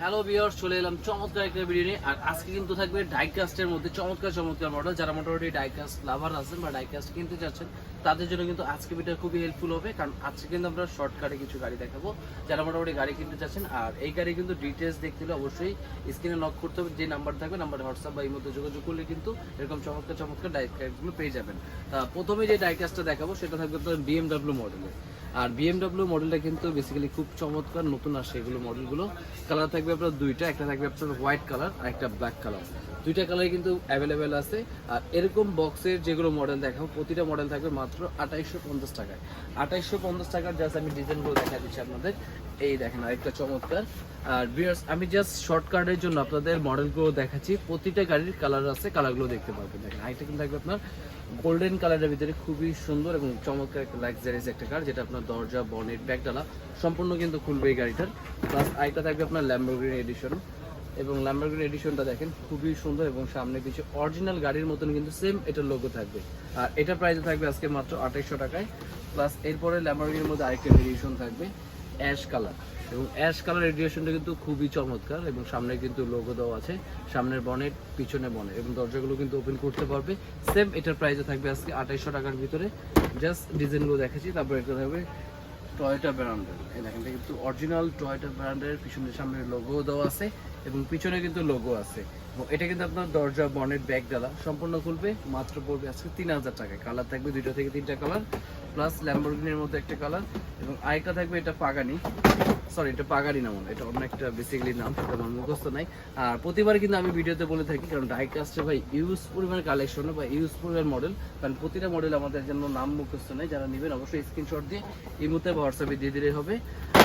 Hello viewers চলে এলাম চমৎকার একটা ভিডিও নিয়ে। আর আজকে কিন্তু থাকবে ডাইকাস্টের মধ্যে চমৎকার চমৎকার মডেল যারা মোটামুটি ডাইকাস্ট লাভার আছেন বা ডাইকাস্ট কিনতে চাচ্ছেন, তাদের জন্য কিন্তু আজকে ভিডিও খুবই হেল্পফুল হবে। কারণ আজকে কিন্তু আমরা শর্টকাটে কিছু গাড়ি দেখাবো। যারা মোটামুটি গাড়ি কিনতে চাচ্ছেন, আর এই গাড়ি কিন্তু ডিটেলস দেখতে হলে অবশ্যই স্ক্রিনে নক করতে হবে। যে নাম্বার থাকবে নাম্বার হোয়াটসঅ্যাপ বা এই মধ্যে যোগাযোগ করলে কিন্তু এরকম চমৎকার চমৎকার ডাইকাস্টগুলো পেয়ে যাবেন। প্রথমে যে ডাইকাস্টটা দেখাবো, সেটা থাকবে আপনার বিএমডাব্লিউ মডেলের আর বিএমডাব্লিউ মডেলটা কিন্তু বেসিক্যালি খুব চমৎকার, নতুন আসে এগুলো মডেলগুলো কালার থাকবে আপনার দুইটা, একটা থাকবে আপনার হোয়াইট কালার আর একটা ব্ল্যাক কালার দুইটা কালার কিন্তু অ্যাভেলেবেল আছে। আর এরকম বক্সের যেগুলো মডেল দেখাবো, প্রতিটা মডেল থাকবে মাত্র আঠাইশশো পঞ্চাশ টাকায়। আঠাইশশো পঞ্চাশ টাকার জাস্ট আমি ডিজাইনগুলো দেখা দিচ্ছি আপনাদের। এই দেখেন আরেকটা চমৎকার। আর ভিউয়ার্স আমি জাস্ট শর্টকাটের জন্য আপনাদের মডেলগুলো দেখাচ্ছি। প্রতিটা গাড়ির কালার আছে কালারগুলো দেখতে পারবেন। দেখেন, আরেকটা কিন্তু থাকবে আপনার গোল্ডেন কালারের ভিতরে খুবই সুন্দর এবং চমৎকার একটা লাক্সারিয়াস একটা কার যেটা আপনার দরজা বনেট ব্যাগডালা সম্পূর্ণ কিন্তু খুলবে এই গাড়িটার। প্লাস আরেকটা থাকবে আপনার ল্যাম্বোগিনি এডিশন এবং ল্যাম্বোগিনি এডিশনটা দেখেন, খুবই সুন্দর এবং সামনে পিছে অরিজিনাল গাড়ির মতন কিন্তু সেম এটার লোগো থাকবে। আর এটা প্রাইসে থাকবে আজকে মাত্র আঠাইশশো টাকায়। প্লাস এরপরে ল্যাম্বোগিনির মধ্যে আরেকটা ভেরিয়েশন থাকবে অ্যাশ কালার এবং অ্যাশ কালার এডিশনটা কিন্তু খুবই চমৎকার এবং সামনে কিন্তু লোগো দেওয়া আছে। সামনের বনেট পিছনে বনে এবং দরজাগুলো কিন্তু ওপেন করতে পারবে। সেম এটার প্রাইসে থাকবে আজকে আঠাইশশো টাকার ভিতরে। জাস্ট ডিজাইনগুলো দেখাচ্ছি, তারপর এটা থাকবে টয়টা ব্র্যান্ডের এটা কিন্তু অরিজিনাল টয়টা ব্র্যান্ডের পিছনে সামনে লোগো দেওয়া আছে এবং পিছনে কিন্তু লোগো আছে। এটা কিন্তু আপনার দরজা বনের ব্যাগ ডালা সম্পূর্ণ খুলবে। মাত্র পড়বে আজকে তিন হাজার টাকায়। কালার থাকবে দুইটা থেকে তিনটা কালার প্লাস ল্যাম্বরগিনির মধ্যে একটা কালার এবং আরেকটা থাকবে এটা পাগানি। সরি এটা পাগারি না হয়, এটা অন্য একটা বেসিক্যালি নাম সেটা আমার মুখস্থ নাই। আর প্রতিবার কিন্তু আমি ভিডিওতে বলে থাকি কারণ ডাইকাস্টে ভাই ইউজ পরিমাণ কালেকশন বা ইউজ পরিমাণ মডেল কারণ প্রতিটা মডেল আমাদের জন্য নাম মুখস্থ নেই যারা নেবেন অবশ্যই স্ক্রিনশট দিয়ে এই মুহূর্তে হোয়াটসঅ্যাপে দিয়ে দিলে হবে।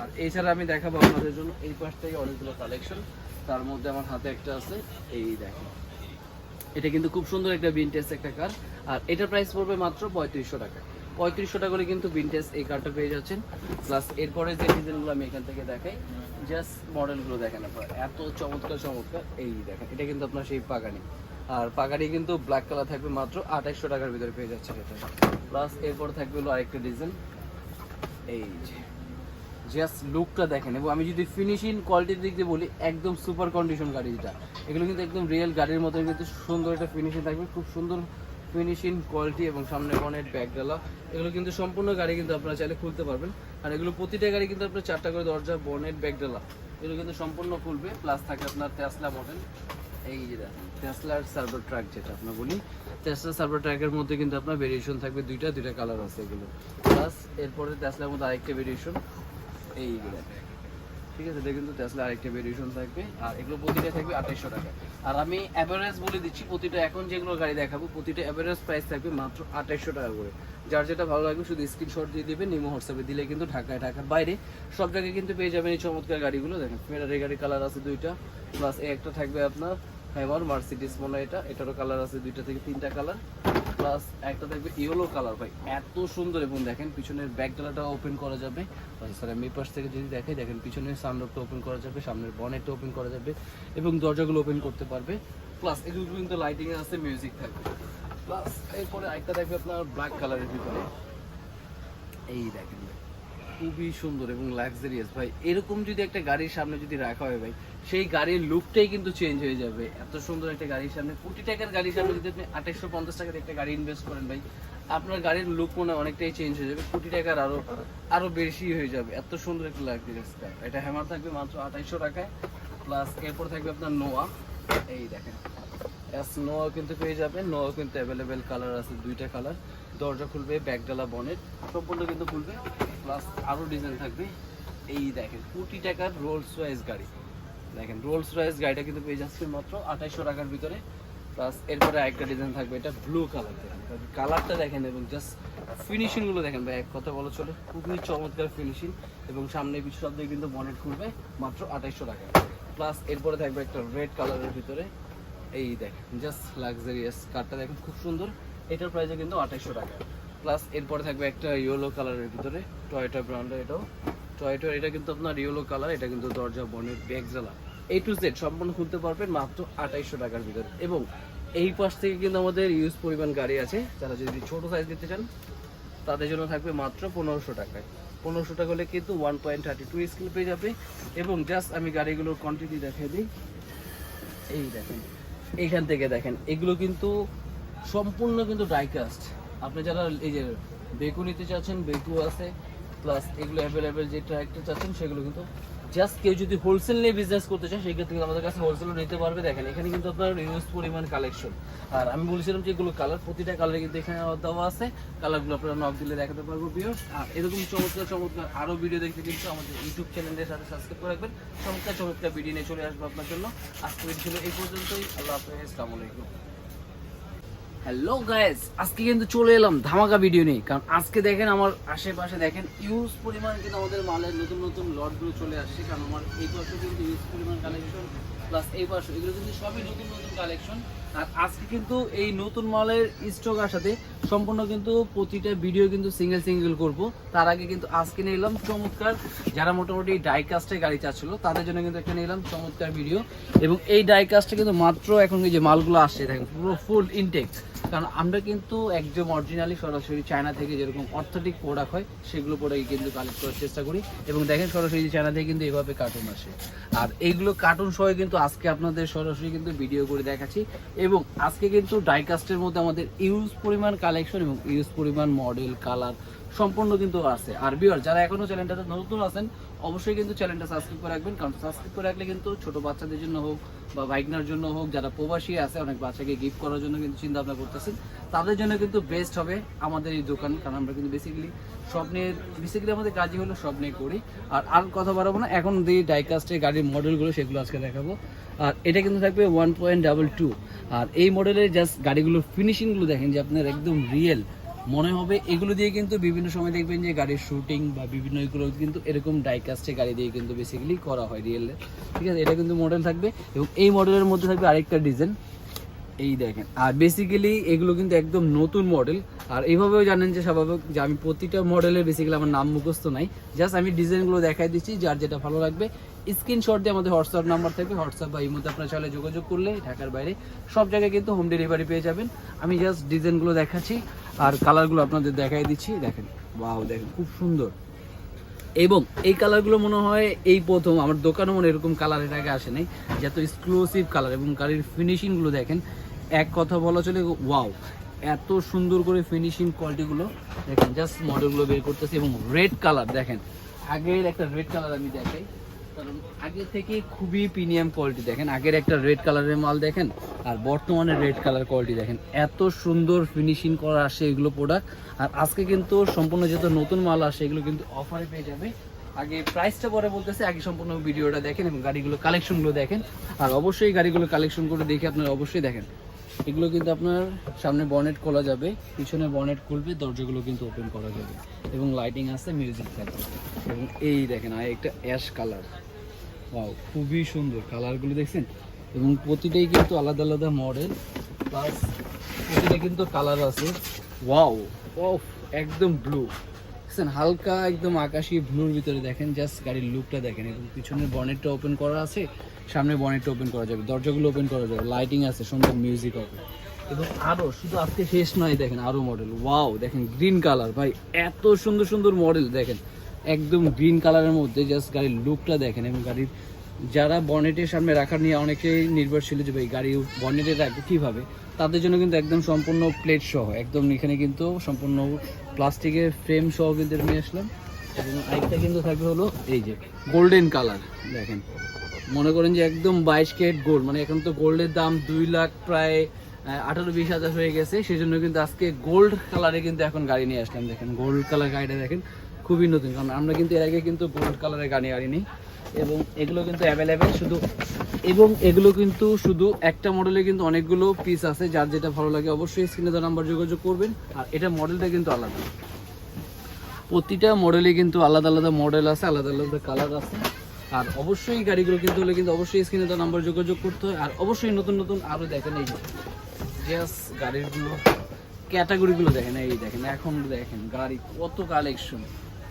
আর এছাড়া আমি দেখাবো আপনাদের জন্য এই পাশ থেকে অনেকগুলো কালেকশন তার মধ্যে আমার হাতে একটা আছে এই দেখেন। এটা কিন্তু খুব সুন্দর একটা ভিনটেজ একটা কার আর এটার প্রাইস পড়বে মাত্র পঁয়ত্রিশশো টাকা। পঁয়ত্রিশশো টাকা করে কিন্তু ভিনটেজ এই কার্ডটা পেয়ে যাচ্ছেন। প্লাস এরপরে যে ডিজাইনগুলো আমি এখান থেকে দেখাই জাস্ট মডেলগুলো দেখেন এত চমৎকার চমৎকার। এই দেখেন, এটা কিন্তু আপনার সেই পাগানি। আর পাগানি কিন্তু ব্ল্যাক কালার থাকবে মাত্র আঠাইশশো টাকার ভিতরে পেয়ে যাচ্ছে এটা। প্লাস এরপর থাকবে হলো আরেকটা ডিজাইন এই যে জাস্ট লুকটা দেখেন। এবং আমি যদি ফিনিশিং কোয়ালিটির দিক দিয়ে বলি, একদম সুপার কন্ডিশন গাড়ি এটা এগুলো কিন্তু একদম রিয়েল গাড়ির মতো কিন্তু সুন্দর একটা ফিনিশিং থাকবে। খুব সুন্দর ফিনিশিং কোয়ালিটি এবং সামনে বনেট ব্যাক ডালা এগুলো কিন্তু সম্পূর্ণ গাড়ি কিন্তু আপনারা চাইলে খুলতে পারবেন। আর এগুলো প্রতিটা গাড়ি কিন্তু আপনার চারটা করে দরজা, বনেট ব্যাক ডালা এগুলো কিন্তু সম্পূর্ণ খুলবে। প্লাস থাকে আপনার টেসলা মডেল এই যে দেখেন টেসলার সার্ভার ট্রাক যেটা আপনার বলি। টেসলা সার্ভার ট্রাকের মধ্যে কিন্তু আপনার ভেরিয়েশন থাকবে দুইটা দুইটা কালার আছে এগুলো। প্লাস এরপরে টেসলার মধ্যে আরেকটা ভেরিয়েশন এইগুলো ঠিক আছে? এটা কিন্তু টেসলা আরেকটা ভেরিয়েশন থাকবে, আর এগুলো প্রতিটা থাকবে আঠাইশশো টাকা। আর আমি অ্যাভারেজ বলে দিচ্ছি, প্রতিটা এখন যেগুলো গাড়ি দেখাবো, প্রতিটা অ্যাভারেজ প্রাইস থাকবে মাত্র আঠাইশশো টাকা করে। যার যেটা ভালো লাগবে, শুধু স্ক্রিনশট দিয়ে দেবেন নিমো হোয়াটসঅ্যাপে দিলে কিন্তু ঢাকায়, ঢাকার বাইরে সব জায়গায় কিন্তু পেয়ে যাবেন এই চমৎকার গাড়িগুলো। দেখেন ফেরারি গাড়ি কালার আছে দুইটা প্লাস একটা থাকবে আপনার হ্যামার মার্সিডিস মনে এটা এটারও কালার আছে দুইটা থেকে তিনটা কালার প্লাস একটা থাকবে ইয়েলো কালার ভাই, এত সুন্দর। এবং দেখেন পিছনের ব্যাক ডালাটা ওপেন করা যাবে। স্যার আমি পাশ থেকে যদি দেখাই, দেখেন পিছনের সানরুফটা ওপেন করা যাবে, সামনের বনেটটা ওপেন করা যাবে এবং দরজাগুলো ওপেন করতে পারবে। প্লাস এগুলো কিন্তু লাইটিং আছে মিউজিক থাকবে। প্লাস এরপরে আরেকটা থাকবে আপনার ব্ল্যাক কালারের ভিতরে। এই দেখেন। খুবই সুন্দর এবং লাক্সারিয়াস ভাই, এরকম যদি একটা গাড়ির সামনে যদি রাখা হয় ভাই, সেই গাড়ির লুকটাই কিন্তু চেঞ্জ হয়ে যাবে। এত সুন্দর একটা গাড়ির সামনে, কোটি টাকার গাড়ির সামনে যদি আপনি আঠাইশশো পঞ্চাশ টাকার একটা গাড়ি ইনভেস্ট করেন ভাই, আপনার গাড়ির লুক মনে অনেকটাই চেঞ্জ হয়ে যাবে, কোটি টাকার আরও আরও বেশি হয়ে যাবে। এত সুন্দর একটা লাক্সারিয়াস কার এটা হ্যামার থাকবে মাত্র আঠাইশশো টাকায় প্লাস এরপর থাকবে আপনার নোয়া এই দেখেন। এস নোয়া কিন্তু পেয়ে যাবেন নোয়া কিন্তু অ্যাভেলেবেল কালার আছে, দুইটা কালার দরজা খুলবে ব্যাকডালা বনেট সম্পূর্ণ কিন্তু খুলবে। প্লাস আরও ডিজাইন থাকবে। এই দেখেন কোটি টাকার রোলস রয়েস গাড়ি। দেখেন রোলস রয়েস গাড়িটা কিন্তু পেয়ে যাচ্ছে মাত্র আঠাইশশো টাকার ভিতরে। প্লাস এরপরে আরেকটা ডিজাইন থাকবে, এটা ব্লু কালার দেখেন। কালারটা দেখেন এবং জাস্ট ফিনিশিংগুলো দেখেন ভাই, এক কথা বলা চলে। খুবই চমৎকার ফিনিশিং এবং সামনে পিছু কিন্তু বনেট খুলবে মাত্র আঠাইশশো টাকা প্লাস এরপরে থাকবে একটা রেড কালারের ভিতরে। এই দেখেন জাস্ট লাক্সারিয়াস কারটা দেখেন, খুব সুন্দর। এটার প্রাইসে কিন্তু আঠাইশশো টাকা। প্লাস এরপরে থাকবে একটা ইয়েলো কালারের ভিতরে টয়টা ব্র্যান্ডের এটাও। টয়টা এটা কিন্তু আপনার ইয়েলো কালার এটা কিন্তু দরজা বনের ব্যাগ জ্বালা। এ টু জেড সম্পূর্ণ খুলতে পারবেন মাত্র আঠাইশশো টাকার ভিতরে। এবং এই পাশ থেকে কিন্তু আমাদের ইউজ পরিমাণ গাড়ি আছে। যারা যদি ছোট সাইজ নিতে চান, তাদের জন্য থাকবে মাত্র পনেরোশো টাকায়। পনেরোশো টাকা হলে কিন্তু one point thirty two skill পেয়ে যাবে। এবং জাস্ট আমি গাড়িগুলোর কোয়ান্টিটি দেখিয়ে দিই। এই দেখেন। এইখান থেকে দেখেন, এগুলো কিন্তু সম্পূর্ণ কিন্তু ডাইকাস্ট আপনি যারা এই যে বেকু নিতে চাচ্ছেন, বেকু আছে প্লাস এগুলো অ্যাভেলেবেল যে ট্র্যাক্টর চাচ্ছেন, সেগুলো কিন্তু জাস্ট কেউ যদি হোলসেল নিয়ে বিজনেস করতে চায় সেক্ষেত্রে কিন্তু আমাদের কাছে হোলসেলও নিতে পারবে। দেখেন, এখানে কিন্তু আপনার ইউজ পরিমাণ কালেকশন আর আমি বলেছিলাম যে এগুলো কালার প্রতিটা কালারে কিন্তু এখানে দেওয়া আছে। কালারগুলো আপনারা নক দিলে দেখাতে পারব বিয়স আর এরকম চমৎকার চমৎকার আরও ভিডিও দেখতে কিন্তু আমাদের ইউটিউব চ্যানেলের সাথে সাবস্ক্রাইব করে রাখবেন। চমৎকার চমৎকার ভিডিও নিয়ে চলে আসব আপনার জন্য। আজকে ভিডিও ছিল এই পর্যন্তই। আল্লাহ হাফেজ আলাইকুম। হ্যালো গাইস আজকে কিন্তু চলে এলাম ধামাকা ভিডিও নিয়ে। কারণ আজকে দেখেন আমার আশেপাশে দেখেন ইউজ পরিমাণ কিন্তু আমাদের মালের নতুন নতুন লটগুলো চলে আসছে। কারণ আমার এই পাশে কিন্তু ইউজ পরিমাণ কালেকশন প্লাস এই পাশে এগুলো কিন্তু সবই নতুন নতুন কালেকশন আর আজকে কিন্তু এই নতুন মালের স্টক আসাতে সম্পূর্ণ কিন্তু প্রতিটা ভিডিও কিন্তু সিঙ্গেল সিঙ্গেল করব। তার আগে কিন্তু আজকে নিলাম চমৎকার যারা মোটামুটি ডাইকাস্টে গাড়ি চাচ্ছিল, তাদের জন্য কিন্তু একটা নিলাম চমৎকার ভিডিও এবং এই ডাইকাস্টে কিন্তু মাত্র এখন যে মালগুলো আসছে, দেখেন, পুরো ফুল ইনটেক কারণ আমরা কিন্তু একদম অরিজিনালি সরাসরি চায়না থেকে যেরকম অর্থোটিক প্রোডাক্ট হয়, সেগুলো প্রোডাক্ট কিন্তু কালেক্ট করার চেষ্টা করি। এবং দেখেন সরাসরি চায়না থেকে কিন্তু এইভাবে কার্টুন আসে। আর এইগুলো কার্টুন সহ কিন্তু আজকে আপনাদের সরাসরি কিন্তু ভিডিও করে দেখাচ্ছি। এবং আজকে কিন্তু ডাইকাস্টের মধ্যে আমাদের ইউজ পরিমাণ কালেকশন এবং ইউজ পরিমাণ মডেল কালার সম্পূর্ণ কিন্তু আছে। আর বিয়ার যারা এখনও চ্যানেলটাতে নতুন আছেন, অবশ্যই কিন্তু চ্যানেলটা সাবস্ক্রাইব করে রাখবেন। কারণ সাবস্ক্রাইব করে রাখলে কিন্তু ছোট বাচ্চাদের জন্য হোক বা বাইকনার জন্য হোক, যারা প্রবাসী আছে, অনেক বাচ্চাকে গিফট করার জন্য কিন্তু চিন্তা ভাবনা করতেছেন, তাদের জন্য কিন্তু বেস্ট হবে আমাদের এই দোকান। কারণ আমরা কিন্তু বেসিক্যালি সব নিয়ে বেসিক্যালি আমাদের কাজই হলো সব নিয়ে করি। আর আর কথা বাড়াবো না, এখন যে ডাইকাস্টের গাড়ির মডেলগুলো সেগুলো আজকে দেখাবো। আর এটা কিন্তু থাকবে ওয়ান পয়েন্ট ডাবল টু আর এই মডেলের জাস্ট গাড়িগুলোর ফিনিশিংগুলো দেখেন যে আপনার একদম রিয়েল মনে হবে এগুলো দিয়ে কিন্তু বিভিন্ন সময় দেখবেন যে গাড়ির শুটিং বা বিভিন্ন এগুলো কিন্তু এরকম ডাইকাস্টে গাড়ি দিয়ে কিন্তু বেসিক্যালি করা হয় রিয়েল ঠিক আছে, এটা কিন্তু মডেল থাকবে এবং এই মডেলের মধ্যে থাকবে আরেকটা ডিজাইন এই দেখেন, আর বেসিক্যালি এগুলো কিন্তু একদম নতুন মডেল আর এইভাবেও জানেন যে স্বাভাবিক যে আমি প্রতিটা মডেলের বেসিক্যালি আমার নাম মুখস্থ নাই। জাস্ট আমি ডিজাইনগুলো দেখাই দিচ্ছি, যার যেটা ভালো লাগবে। স্ক্রিনশট দিয়ে আমাদের হোয়াটসঅ্যাপ নাম্বার থাকবে। হোয়াটসঅ্যাপ বা ইমোতে আপনার চলে যোগাযোগ করলে ঢাকার বাইরে। সব জায়গায় কিন্তু হোম ডেলিভারি পেয়ে যাবেন। আমি জাস্ট ডিজাইনগুলো দেখাচ্ছি আর কালারগুলো আপনাদের দেখাই দিচ্ছি। দেখেন বাও দেখেন, খুব সুন্দর। এবং এই কালারগুলো মনে হয় এই প্রথম, আমার দোকানে মনে এরকম কালারের আগে আসে নাই। যত এক্সক্লুসিভ কালার এবং গাড়ির ফিনিশিংগুলো দেখেন, এক কথা বলা চলে ওয়াও এত সুন্দর করে ফিনিশিং কোয়ালিটিগুলো দেখেন জাস্ট মডেলগুলো বের করতেছি এবং রেড কালার দেখেন। আগের একটা রেড কালার আমি দেখাই। কারণ আগে থেকে খুবই প্রিমিয়াম কোয়ালিটি দেখেন। আগের একটা রেড কালারের মাল দেখেন, আর বর্তমানে রেড কালার কোয়ালিটি দেখেন। এত সুন্দর ফিনিশিং করা আসে এগুলো প্রোডাক্ট আর আজকে কিন্তু সম্পূর্ণ যেহেতু নতুন মাল আসে, এগুলো কিন্তু অফারে পেয়ে যাবে। আগে প্রাইসটা পরে বলতেছে, আগে সম্পূর্ণ ভিডিওটা দেখেন এবং গাড়িগুলো কালেকশনগুলো দেখেন। আর অবশ্যই গাড়িগুলো কালেকশন করে দেখে আপনারা অবশ্যই দেখেন। এগুলো কিন্তু আপনার সামনে বনেট খোলা যাবে, পিছনে বনেট খুলবে, দরজাগুলো কিন্তু ওপেন করা যাবে। এবং লাইটিং আছে মিউজিক থাকবে। এবং এই দেখেন, আর একটা অ্যাশ কালার ওয়াও খুবই সুন্দর কালারগুলো দেখছেন? এবং প্রতিটাই কিন্তু আলাদা আলাদা মডেল প্লাস প্রতিটা কিন্তু কালার আছে। ওয়াও ওয়াও একদম ব্লু দেখছেন, হালকা একদম আকাশি ব্লুর ভিতরে দেখেন জাস্ট গাড়ির লুকটা দেখেন। এবং পিছনের বনেটটা ওপেন করা আছে, সামনে বনেটটা ওপেন করা যাবে, দরজাগুলো ওপেন করা যাবে লাইটিং আছে, সুন্দর মিউজিক হবে। এবং আরও শুধু আজকে শেষ নয়, দেখেন আরও মডেল ওয়াও দেখেন গ্রিন কালার ভাই, এত সুন্দর সুন্দর মডেল দেখেন। একদম গ্রিন কালারের মধ্যে জাস্ট গাড়ির লুকটা দেখেন এবং গাড়ির যারা বনেটের সামনে রাখার নিয়ে অনেকেই নির্ভরশীল যে ভাই গাড়ি বনেটে রাখবে কীভাবে, তাদের জন্য কিন্তু একদম সম্পূর্ণ প্লেট সহ, একদম এখানে কিন্তু সম্পূর্ণ প্লাস্টিকের ফ্রেম সহ কিন্তু নিয়ে আসলাম। এবং আরেকটা কিন্তু থাকবে হলো এই যে গোল্ডেন কালার দেখেন। মনে করেন যে একদম বাইশ কেট গোল্ড মানে এখন তো গোল্ডের দাম দুই লাখ প্রায় আঠারো বিশ হাজার হয়ে গেছে সেই জন্য কিন্তু আজকে গোল্ড কালারে কিন্তু এখন গাড়ি নিয়ে আসলাম, দেখেন। গোল্ড কালার গাড়িটা দেখেন খুবই নতুন। কারণ আমরা কিন্তু এর আগে কিন্তু গোল্ড কালারের গাড়ি নিই এবং এগুলো কিন্তু অ্যাভেলেবেল শুধু এবং এগুলো কিন্তু শুধু একটা মডেলে কিন্তু অনেকগুলো পিস আছে। যার যেটা ভালো লাগে অবশ্যই স্ক্রিনে দেওয়া নাম্বার যোগাযোগ করবেন। আর এটা মডেলটা কিন্তু আলাদা। প্রতিটা মডেলে কিন্তু আলাদা আলাদা মডেল আছে, আলাদা আলাদা কালার আছে। আর অবশ্যই গাড়িগুলো কিন্তু হলে কিন্তু অবশ্যই স্ক্রিনে দেওয়া নাম্বার যোগাযোগ করতে হয়। আর অবশ্যই নতুন নতুন আরও দেখেন এই গ্যাস গাড়িগুলো ক্যাটাগরিগুলো দেখেন, এই দেখেন, এখন দেখেন গাড়ি কত কালেকশন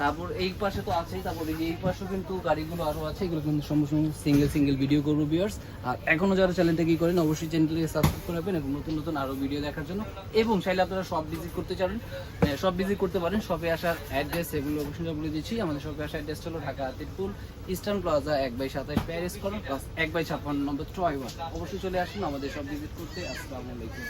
তারপর এই পাশে তো আছেই, তারপর এই পাশেও কিন্তু গাড়িগুলো আরও আছে, এগুলো কিন্তু সম্পূর্ণ সিঙ্গেল সিঙ্গেল ভিডিও করব ভিউয়ার্স আর এখনও যারা চ্যানেলটা কি করেন, অবশ্যই চ্যানেলটিকে সাবস্ক্রাইব করে রাখবেন এবং নতুন নতুন আরও ভিডিও দেখার জন্য। এবং চাইলে আপনারা সব ভিজিট করতে চান সব ভিজিট করতে পারেন শপে আসার অ্যাড্রেস এগুলো অবশ্যই বলে দিচ্ছি। আমাদের শপে আসার অ্যাড্রেস হলো ঢাকা আতিরপুল ইস্টার্ন প্লাজা এক বাই সাতাশ প্যারিস করো প্লাস এক বাই ছাপ্পান্ন নম্বর ওয়ান অবশ্যই চলে আসুন আমাদের সব ভিজিট করতে। আসসালামু আলাইকুম।